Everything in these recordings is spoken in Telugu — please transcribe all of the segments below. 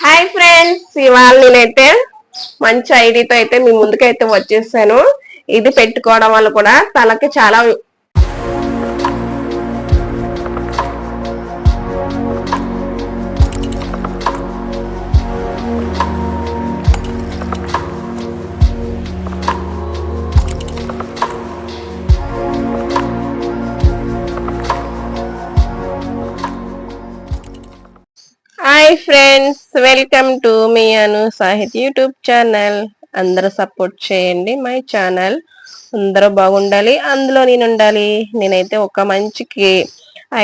హాయ్ ఫ్రెండ్స్ ఇవాళ నేనైతే మంచి ఐడితో అయితే మీ ముందుకైతే వచ్చేసాను. ఇది పెట్టుకోవడం వల్ల కూడా తలకి చాలా హాయ్ ఫ్రెండ్స్ వెల్కమ్ టు మీ అను సాహిత్ యూట్యూబ్ ఛానల్. అందరూ సపోర్ట్ చేయండి మై ఛానల్. అందరూ బాగుండాలి అందులో నేను ఉండాలి. నేనైతే ఒక మంచికి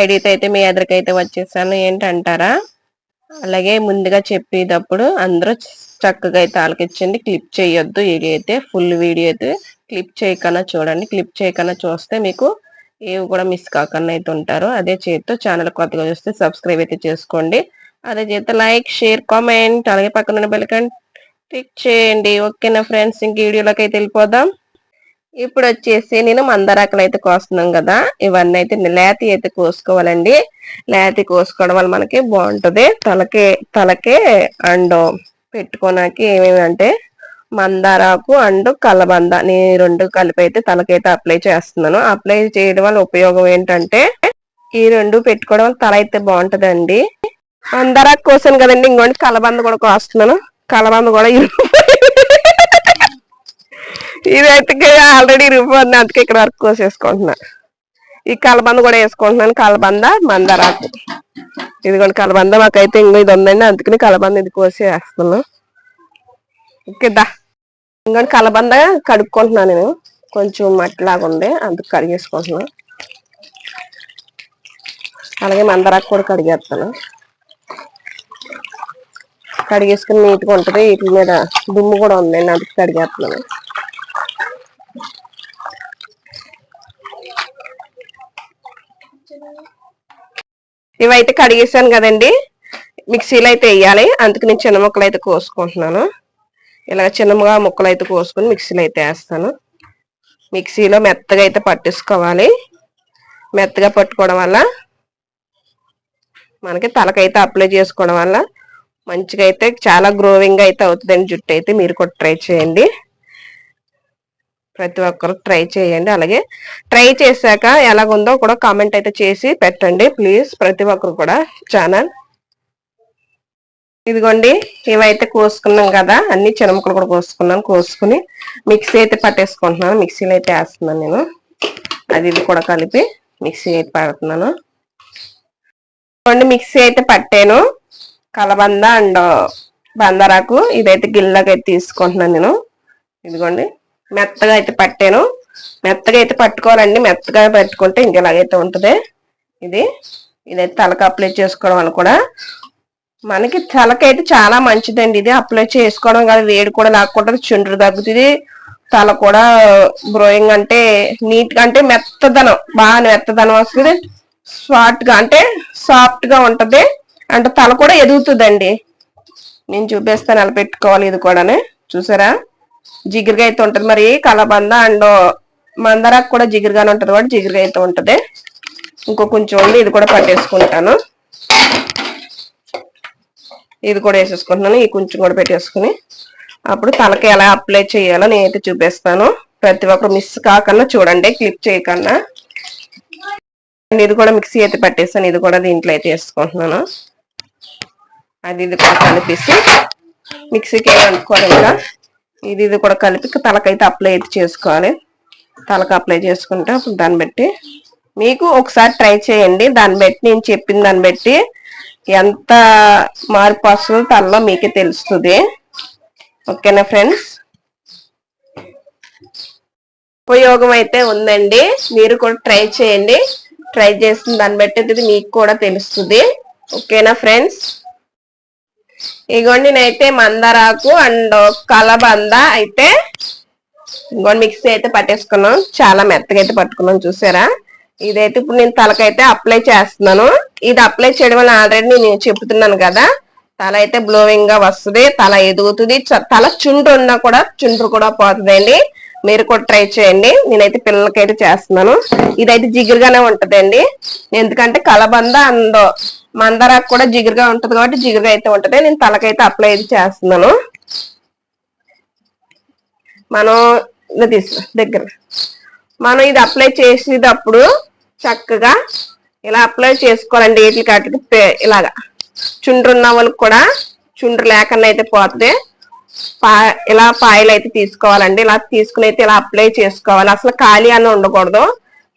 ఐడియాతో అయితే మీ ఎదురికైతే వచ్చేసాను ఏంటంటారా? అలాగే ముందుగా చెప్పేటప్పుడు అందరూ చక్కగా అయితే ఆలకించండి క్లిప్ చేయొద్దు. ఇది అయితే ఫుల్ వీడియో అయితే. క్లిప్ చేయకన్నా చూడండి క్లిప్ చేయకన్నా చూస్తే మీకు ఏవి కూడా మిస్ కాకుండా అయితే ఉంటారు. అదే చేతితో ఛానల్ కొత్తగా చూస్తే సబ్స్క్రైబ్ అయితే చేసుకోండి. అదే చేత లైక్ షేర్ కామెంట్ అలాగే పక్కన బెల్కన్ క్లిక్ చేయండి. ఓకేనా ఫ్రెండ్స్ ఇంక వీడియోలోకి అయితే వెళ్ళిపోదాం. ఇప్పుడు వచ్చేసి నేను మందారాకులు అయితే కోస్తున్నాం కదా. ఇవన్నీ అయితే లేతి అయితే కోసుకోవాలండి. లేతి కోసుకోవడం వల్ల మనకి బాగుంటది. తలకే తలకే అండ్ పెట్టుకోనాకి ఏమేమి అంటే మందారాకు అండ్ కలబంద. నేను రెండు కలిపి అయితే తలకైతే అప్లై చేస్తున్నాను. అప్లై చేయడం వల్ల ఉపయోగం ఏంటంటే ఈ రెండు పెట్టుకోవడం వల్ల తల అయితే బాగుంటుందండి. అందరా కోసాను కదండి ఇంకోటి కలబంద కూడా కోస్తున్నాను. కలబంద కూడా ఇదైతే ఆల్రెడీ ఇరిగిపోతుంది అందుకే ఇక్కడ వరకు కోసేసుకుంటున్నా. ఈ కలబంద కూడా వేసుకుంటున్నాను కలబంద మందారాకు. ఇదిగోండి కలబంద మాకైతే ఇంకో ఇది ఉందండి అందుకని కలబంద ఇది కోసి వేస్తున్నాను ఓకేదా ఇంకోటి కలబంద కడుక్కుంటున్నాను నేను. కొంచెం మట్టిలాగా ఉంది అందుకు కడిగేసుకుంటున్నాను అలాగే మందరాకు కూడా కడిగేస్తాను కడిగేసుకుని నీట్గా ఉంటుంది. వీటి మీద దుమ్ము కూడా ఉందండి అందుకు కడిగేస్తున్నాను. ఇవైతే కడిగేసాను కదండి. మిక్సీలో అయితే వేయాలి. అందుకు నేను చిన్న ముక్కలు అయితే కోసుకుంటున్నాను. ఇలా చిన్నగా ముక్కలు అయితే కోసుకుని మిక్సీలో అయితే వేస్తాను. మిక్సీలో మెత్తగా అయితే పట్టేసుకోవాలి. మెత్తగా పట్టుకోవడం వల్ల మనకి తలకైతే అప్లై చేసుకోవడం వల్ల మంచిగా అయితే చాలా గ్రోవింగ్ అయితే అవుతుందండి జుట్టు అయితే మీరు కూడా ట్రై చేయండి. ప్రతి ఒక్కరు ట్రై చేయండి. అలాగే ట్రై చేశాక ఎలాగుందో కూడా కామెంట్ అయితే చేసి పెట్టండి. ప్లీజ్ ప్రతి ఒక్కరు కూడా ఛానల్. ఇదిగోండి ఇవైతే కోసుకున్నాం కదా. అన్ని చిన్నముక్కలు కూడా కోసుకున్నాను కోసుకుని మిక్సీ అయితే పట్టేసుకుంటున్నాను. మిక్సీలో అయితే వేస్తున్నాను నేను. అది ఇది కూడా కలిపి మిక్సీ అయితే పడుతున్నాను. మిక్సీ అయితే పట్టాను. కలబంద అండ్ బందరాకు ఇదైతే గిల్లకి అయితే తీసుకుంటున్నాను నేను. ఇదిగోండి. మెత్తగా అయితే పట్టాను. మెత్తగా అయితే పట్టుకోవాలండి. మెత్తగా పెట్టుకుంటే ఇంకెలాగైతే ఉంటుంది. ఇది. ఇదైతే తలకు అప్లై చేసుకోవడం వల్ల కూడా. మనకి తలకైతే చాలా మంచిదండి ఇది. అప్లై చేసుకోవడం కాదు. వేడి కూడా లేకుండా చుండ్రు తగ్గుతుంది. తల కూడా బ్రోయింగ్ అంటే నీట్గా అంటే మెత్తదనం. బాగా మెత్తదనం వస్తుంది. స్వాట్గా అంటే సాఫ్ట్గా ఉంటది. అంటే తల కూడా ఎదుగుతుందండి. నేను చూపిస్తాను అలా పెట్టుకోవాలి ఇది కూడానే. చూసారా? జిగురుగా అయితే ఉంటుంది. మరి కలబంద అండ్ మందరాకు కూడా జిగురుగానే ఉంటుంది కూడా జిగురుగా అయితే ఉంటుంది. ఇంకో కొంచెం ఉంది ఇది కూడా పట్టేసుకుంటాను. ఇది కూడా వేసేసుకుంటున్నాను ఈ కొంచెం కూడా పెట్టేసుకుని. అప్పుడు తలకి ఎలా అప్లై చేయాలో నేనైతే చూపిస్తాను. ప్రతి ఒక్కరు మిస్ కాకుండా చూడండి క్లిప్ చేయకుండా ఇది కూడా మిక్సీ అయితే పట్టేస్తాను ఇది కూడా దీంట్లో అయితే వేసుకుంటున్నాను. అది ఇది కూడా కలిపేసి మిక్సీకి అనుకోవాలి ఇంకా ఇది ఇది కూడా కలిపి తలకైతే అప్లై అయితే చేసుకోవాలి. తలకు అప్లై చేసుకుంటే అప్పుడు దాన్ని బట్టి మీకు ఒకసారి ట్రై చేయండి. దాన్ని బట్టి నేను చెప్పిన దాన్ని బట్టి ఎంత మార్పు వస్తుందో తనలో మీకే తెలుస్తుంది. ఓకేనా ఫ్రెండ్స్ ఉపయోగం అయితే ఉందండి. మీరు కూడా ట్రై చేయండి. ట్రై చేసిన దాన్ని బట్టి ఇది మీకు కూడా తెలుస్తుంది. ఓకేనా ఫ్రెండ్స్ ఇగోండి నేనైతే మందారాకు అండ్ కలబంద అయితే ఇంకోటి మిక్సీ అయితే పట్టేసుకున్నాం. చాలా మెత్తగా అయితే పట్టుకున్నాం చూసారా? ఇదైతే ఇప్పుడు నేను తలకైతే అప్లై చేస్తున్నాను. ఇది అప్లై చేయడం వల్ల ఆల్రెడీ నేను చెప్తున్నాను కదా తల అయితే బ్లోవింగ్గా వస్తుంది తల ఎదుగుతుంది తల చుండ్రు ఉన్నా కూడా చుండ్రు కూడా పోతుందండి. మీరు కూడా ట్రై చేయండి. నేనైతే పిల్లలకైతే చేస్తున్నాను. ఇదైతే జిగురుగానే ఉంటదండి. ఎందుకంటే కలబంద అండ్ మందారాకు కూడా జిగురుగా ఉంటది కాబట్టి జిగురుగా అయితే ఉంటది. నేను తలకైతే అప్లై అయితే చేస్తున్నాను. మనం ఇలా తీసు దగ్గర. మనం ఇది అప్లై చేసేటప్పుడు చక్కగా ఇలా అప్లై చేసుకోవాలండి. ఏటి కాటికి ఇలాగా. చుండ్రు ఉన్న వాళ్ళకి కూడా చుండ్రు లేకుండా అయితే పోతుంది. పా ఇలా పాయలు అయితే తీసుకోవాలండి. ఇలా తీసుకుని అయితే ఇలా అప్లై చేసుకోవాలి. అసలు ఖాళీ అని ఉండకూడదు.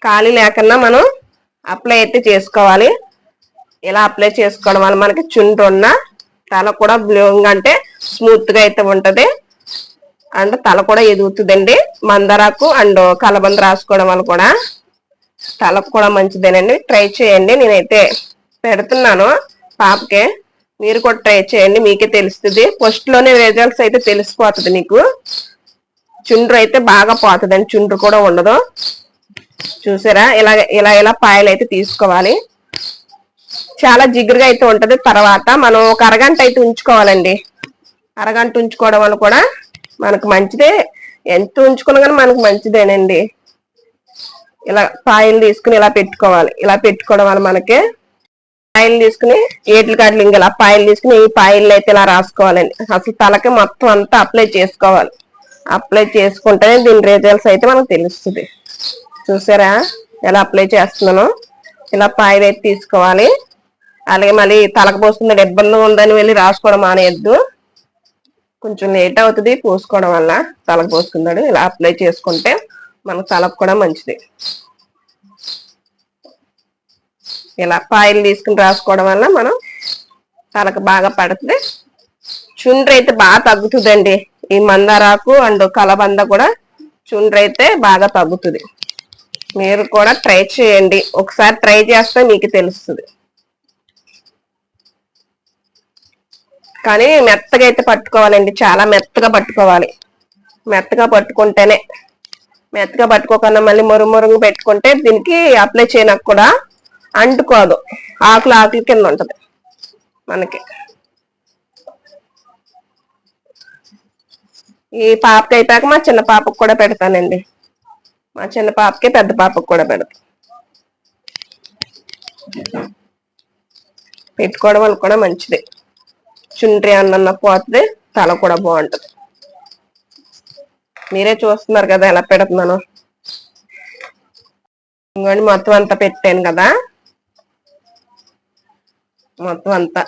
ఖాళీ లేకుండా మనం అప్లై అయితే చేసుకోవాలి. ఇలా అప్లై చేసుకోవడం వల్ల మనకి చుండ్రు ఉన్న తల కూడా బ్లూయింగ్ అంటే స్మూత్గా అయితే ఉంటది. అండ్ తల కూడా ఎదుగుతుందండి. మందరాకు అండ్ కలబంద రాసుకోవడం వల్ల కూడా తలకు కూడా మంచిదేనండి. ట్రై చేయండి. నేనైతే పెడుతున్నాను పాపకే. మీరు కూడా ట్రై చేయండి. మీకే తెలుస్తుంది. ఫస్ట్లోనే రిజల్ట్స్ అయితే తెలిసిపోతుంది నీకు. చుండ్రు అయితే బాగా పోతుందండి. చుండ్రు కూడా ఉండదు. చూసారా? ఇలా ఇలా ఇలా పాయలు అయితే తీసుకోవాలి. చాలా జిగురుగా అయితే ఉంటది. తర్వాత మనం ఒక అరగంట అయితే ఉంచుకోవాలండి. అరగంట ఉంచుకోవడం వల్ల కూడా మనకు మంచిదే. ఎంత ఉంచుకున్నా కానీ మనకు మంచిదేనండి. ఇలా పాయలు తీసుకుని ఇలా పెట్టుకోవాలి. ఇలా పెట్టుకోవడం వల్ల మనకి పాయలు తీసుకుని ఏట్లు కాట్లు ఇంకా ఇలా పాయలు తీసుకుని ఈ పాయలు అయితే ఇలా రాసుకోవాలండి. అసలు తలకి మొత్తం అంతా అప్లై చేసుకోవాలి. అప్లై చేసుకుంటేనే దీని రిజల్ట్స్ అయితే మనకు తెలుస్తుంది. చూసారా? ఎలా అప్లై చేస్తున్నాను? ఇలా పాయలు అయితే తీసుకోవాలి. అలాగే మళ్ళీ తలకు పోస్తుంది ఇబ్బంది ఉందని వెళ్ళి రాసుకోవడం మానేయద్దు. కొంచెం లేట్ అవుతుంది పోసుకోవడం వల్ల తలకు పోసుకున్నాడు. ఇలా అప్లై చేసుకుంటే మనకు తలకు కూడా మంచిది. ఇలా పాయిల్ తీసుకుని రాసుకోవడం వల్ల మనం తలకు బాగా పడుతుంది. చుండ్రు అయితే బాగా తగ్గుతుందండి. ఈ మందారాకు అండ్ కలబంద కూడా చుండ్రు అయితే బాగా తగ్గుతుంది. మీరు కూడా ట్రై చేయండి. ఒకసారి ట్రై చేస్తే మీకు తెలుస్తుంది. కానీ మెత్తగా అయితే పట్టుకోవాలండి. చాలా మెత్తగా పట్టుకోవాలి. మెత్తగా పట్టుకుంటేనే. మెత్తగా పట్టుకోకుండా మళ్ళీ మురుమురుగు పెట్టుకుంటే దీనికి అప్లై చేయడానికి కూడా అంటుకోదు. ఆకులు ఆకులు కింద ఉంటుంది మనకి. ఈ పాపకి అయిపోయాక మా చిన్న పాపకు కూడా పెడతానండి. మా చిన్న పాపకి పెద్ద పాపకు కూడా పెడతా. పెట్టుకోవడం వల్ల కూడా మంచిది. చుండ్రి అన్న పోతుంది తల కూడా బాగుంటుంది. మీరే చూస్తున్నారు కదా ఎలా పెడుతున్నాను. ఇంకోండి మొత్తం అంతా పెట్టాను కదా. మొత్తం అంతా.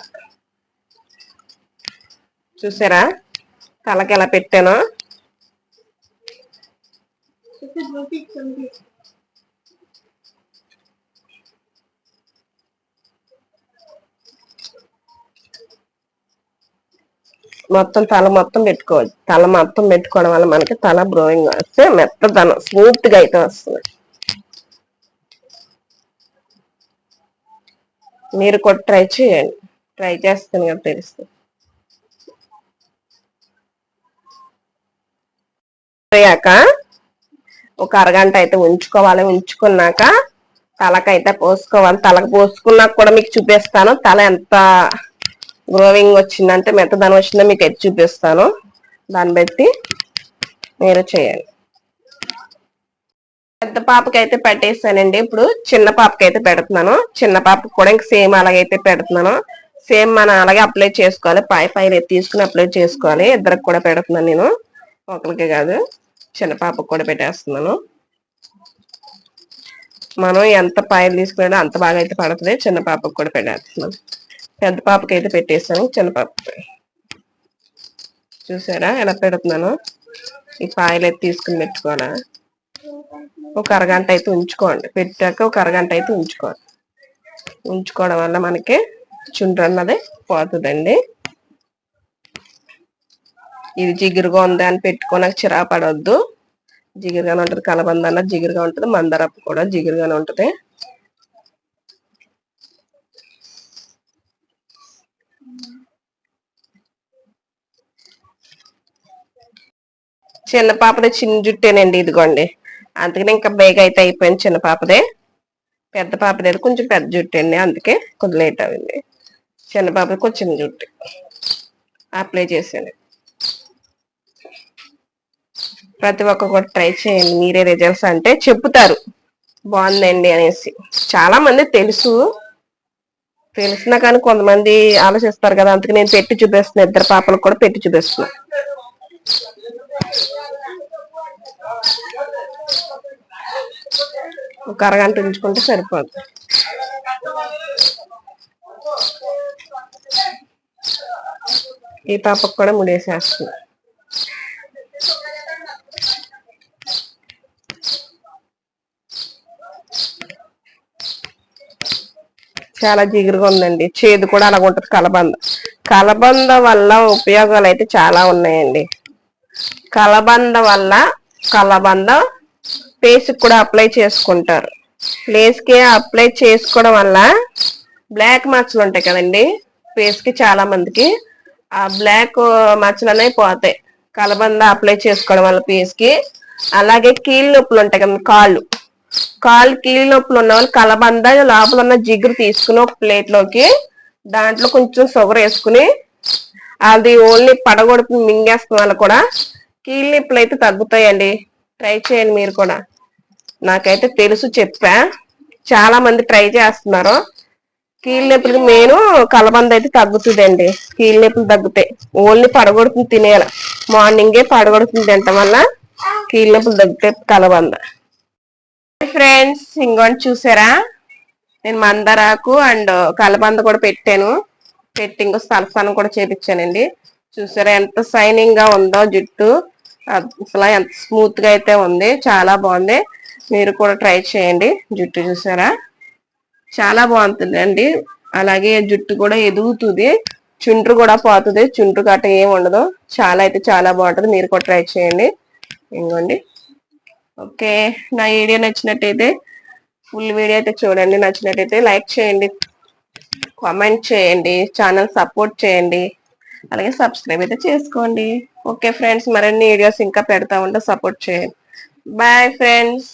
చూసారా? తలకి ఎలా పెట్టాను. మొత్తం తల మొత్తం పెట్టుకోవచ్చు తల మొత్తం పెట్టుకోవడం వల్ల మనకి తల బ్రోయింగ్ వస్తే మెత్తదనం స్మూత్గా అయితే వస్తుంది. మీరు కూడా ట్రై చేయండి. ట్రై చేస్తాను కదా తెలుస్తుంది పోయాక ఒక అరగంట అయితే ఉంచుకోవాలి. ఉంచుకున్నాక తలకైతే పోసుకోవాలి. తలకు పోసుకున్నాక కూడా మీకు చూపిస్తాను. తల ఎంత గ్రోవింగ్ వచ్చిందంటే మెత్తదనం వచ్చిందో మీకు ఎత్తి చూపిస్తాను. దాన్ని బట్టి మీరు చేయాలి పెద్ద పాపకి అయితే పెట్టేసానండి. ఇప్పుడు చిన్న పాపకి అయితే పెడుతున్నాను. చిన్న పాపకి కూడా ఇంక సేమ్ అలాగైతే పెడుతున్నాను. సేమ్ మనం అలాగే అప్లై చేసుకోవాలి. పై పైన తీసుకుని అప్లై చేసుకోవాలి. ఇద్దరికి కూడా పెడుతున్నాను నేను. ఒకరికి కాదు. చిన్న పాపకు కూడా పెట్టేస్తున్నాను. మనం ఎంత పాయలు తీసుకున్నాడో అంత బాగా అయితే పడుతుంది. చిన్న పాపకు కూడా పెట్టేస్తున్నాను. పెద్ద పాపకి అయితే పెట్టేస్తాను చిన్న పాపకి. చూసారా ఎలా పెడుతున్నాను? ఈ పాయలు అయితే తీసుకుని పెట్టుకోవాలా? ఒక అరగంట అయితే ఉంచుకోండి. పెట్టాక ఒక అరగంట అయితే ఉంచుకోవాలి. ఉంచుకోవడం వల్ల మనకి చుండ్రు అన్నది పోతుందండి. ఇది జిగురుగా ఉంది అని పెట్టుకోనక చిరా పడవద్దు జిగురుగానే ఉంటుంది కలబంద అన్నది జిగురుగా ఉంటుంది మందరపు కూడా జిగురుగానే ఉంటుంది. చిన్న పాపదే చిన్న జుట్టేనండి ఇదిగోండి. అందుకని ఇంకా బేగ అయితే అయిపోయింది చిన్న పాపదే. పెద్ద పాపదే కొంచెం పెద్ద జుట్టు అండి అందుకే కొద్ది లేట్ అయింది. చిన్న పాపది కొంచెం జుట్టు. అప్లై చేసాను ప్రతి ఒక్కరు కూడా ట్రై చేయండి. మీరే రిజల్ట్స్ అంటే చెప్తారు బాగుందండి అనేసి. చాలా మంది తెలుసు. తెలిసినా కానీ కొంతమంది ఆలోచిస్తారు కదా. అందుకే నేను పెట్టి చూపిస్తున్నా. ఇద్దరు పాపలకు కూడా పెట్టి చూపిస్తున్నా. ఒక అరగంట ఉంచుకుంటే సరిపోతుంది ఈ పాపకు కూడా ముడేసేస్తుంది చాలా జిగురుగా ఉందండి. చేదు కూడా అలాగ ఉంటుంది. కలబంద. కలబంద వల్ల ఉపయోగాలు అయితే చాలా ఉన్నాయండి. కలబంద వల్ల కలబంద ఫేస్ కూడా అప్లై చేసుకుంటారు. ఫేస్కి అప్లై చేసుకోవడం వల్ల బ్లాక్ మచ్చలు ఉంటాయి కదండి. ఫేస్కి చాలా మందికి ఆ బ్లాక్ మచ్చలు అనేవి పోతాయి. కలబంద అప్లై చేసుకోవడం వల్ల ఫేస్కి. అలాగే కీళ్ళ నొప్పులు ఉంటాయి కదా కాళ్ళు. కాళ్ళు కీళ్ళ నొప్పులు ఉన్న వాళ్ళు కలబంద లోపల ఉన్న జిగురు తీసుకుని ఒక ప్లేట్లోకి దాంట్లో కొంచెం షుగర్ వేసుకుని అది ఓన్లీ పడగొడుపు మింగేస్తున్న వాళ్ళు కూడా కీళ్ళ నొప్పులు అయితే తగ్గుతాయండి. ట్రై చేయండి మీరు కూడా. నాకైతే తెలుసు చెప్పా. చాలా మంది ట్రై చేస్తున్నారు. కీళ్ళ నొప్పులకి మెయిన్ కలబంద అయితే తగ్గుతుందండి. కీళ్ళ నొప్పులు తగ్గుతాయి. ఓన్లీ పడగొడుతుంది తినేయాలి. మార్నింగే పడగొడుతుంది తినటం వల్ల కీళ్ళ నొప్పులు తగ్గుతాయి కలబంద. ఫ్రెండ్స్ ఇంకోటి చూసారా? నేను మందారాకు అండ్ కలబంద కూడా పెట్టాను. పెట్టి ఇంకో స్థలస్థానం కూడా చేపించానండి. చూసారా ఎంత షైనింగ్గా ఉందో జుట్టు. అసలు ఎంత స్మూత్గా అయితే ఉంది. చాలా బాగుంది. మీరు కూడా ట్రై చేయండి. జుట్టు చూసారా? చాలా బాగుంటుంది అలాగే జుట్టు కూడా ఎదుగుతుంది. చుండ్రు కూడా పోతుంది. చుండ్రు గట్ట ఏం ఉండదు. చాలా అయితే చాలా బాగుంటుంది. మీరు కూడా ట్రై చేయండి. ఇంకోండి ఓకే. నా వీడియో నచ్చినట్టయితే ఫుల్ వీడియో అయితే చూడండి. నచ్చినట్టయితే లైక్ చేయండి. కామెంట్ చేయండి. ఛానల్ సపోర్ట్ చేయండి. అలాగే సబ్స్క్రైబ్ అయితే చేసుకోండి. Okay friends. మరిన్ని వీడియోస్ ఇంకా పెడతా ఉంటే సపోర్ట్ చేయండి. Bye friends.